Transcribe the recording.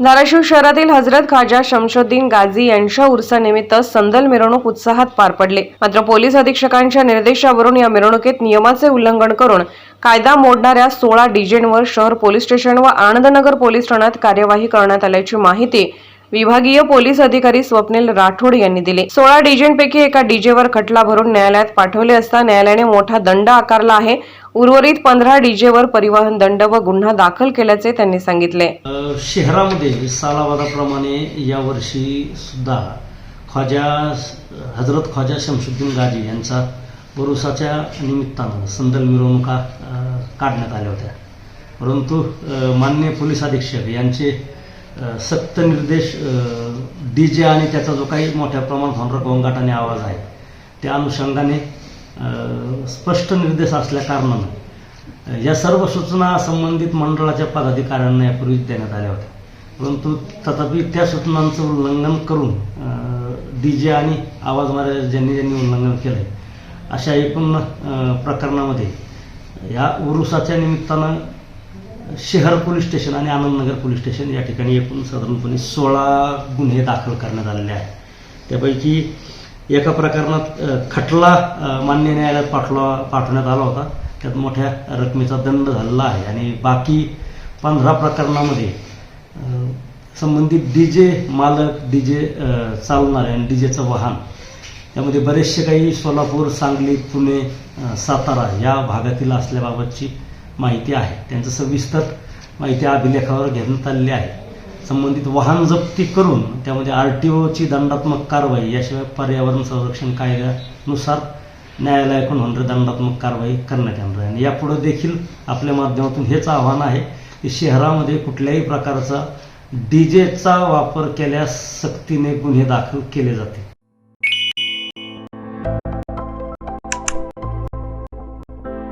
धाराशिव शहरातील हजरत खाजा शमशुद्दीन गाझी यांच्या उर्सानिमित्त संदल मिरवणूक उत्साहात पार पडले. मात्र पोलीस अधीक्षकांच्या निर्देशावरून या मिरवणुकीत नियमाचे उल्लंघन करून कायदा मोडणाऱ्या सोळा डीजेंवर शहर पोलीस स्टेशन व आनंदनगर पोलीस ठाण्यात कार्यवाही करण्यात आल्याची माहिती विभागीय पोलीस अधिकारी स्वप्नील राठोड यांनी दिले. सोळा डीजेंपैकी एका डीजेवर खटला भरून न्यायालयात पाठवले असता न्यायालयाने मोठा दंड आकारला आहे. उर्वरित पंधरा डीजेवर परिवहन दंड व गुन्हा दाखल केल्याचे त्यांनी सांगितले. शहरामध्ये सालावादाप्रमाणे यावर्षी सुद्धा ख्वाजा हजरत ख्वाजा शमशुद्दीन गाजी यांचा बरुसाच्या निमित्तानं संदल मिरवणुका काढण्यात आल्या होत्या. परंतु माननीय पोलीस अधीक्षक यांचे सक्त निर्देश डी जे आणि त्याचा जो काही मोठ्या प्रमाणात होणारा गोंगाटाने आवाज आहे त्या अनुषंगाने स्पष्ट निर्देश असल्या कारणानं या सर्व सूचना संबंधित मंडळाच्या पदाधिकाऱ्यांना यापूर्वी देण्यात आल्या होत्या. परंतु तथापि त्या सूचनांचं उल्लंघन करून डी जे आणि आवाज मारा ज्यांनी ज्यांनी उल्लंघन केलं अशा एकूण प्रकरणामध्ये या उरुसाच्या निमित्तानं शहर पोलीस स्टेशन आणि आनंदनगर पोलीस स्टेशन या ठिकाणी एकूण साधारणपणे सोळा गुन्हे दाखल करण्यात आलेले आहेत. त्यापैकी एका प्रकरणात खटला मान्य न्यायालयात पाठवा पाठवण्यात आला होता. त्यात मोठ्या रकमेचा दंड झालेला आहे आणि बाकी पंधरा प्रकरणामध्ये संबंधित डी जे मालक डी जे चालणारे आणि डी जेचं वाहन त्यामध्ये बरेचसे काही सोलापूर सांगली पुणे सातारा या भागातील असल्याबाबतची माहिती आहे. त्यांचं सविस्तर माहिती अभिलेखावर घेण्यात आलेली आहे. संबंधित वाहन जप्ती करून त्यामध्ये आर टी ओची दंडात्मक कारवाई याशिवाय पर्यावरण संरक्षण कायद्यानुसार न्यायालयाकडून होणारी दंडात्मक कारवाई करण्यात येणार आहे. आणि यापुढे देखील आपल्या माध्यमातून हेच आव्हान आहे की शहरामध्ये कुठल्याही प्रकारचा डीजेचा वापर केल्यास सक्तीने गुन्हे दाखल केले जातील.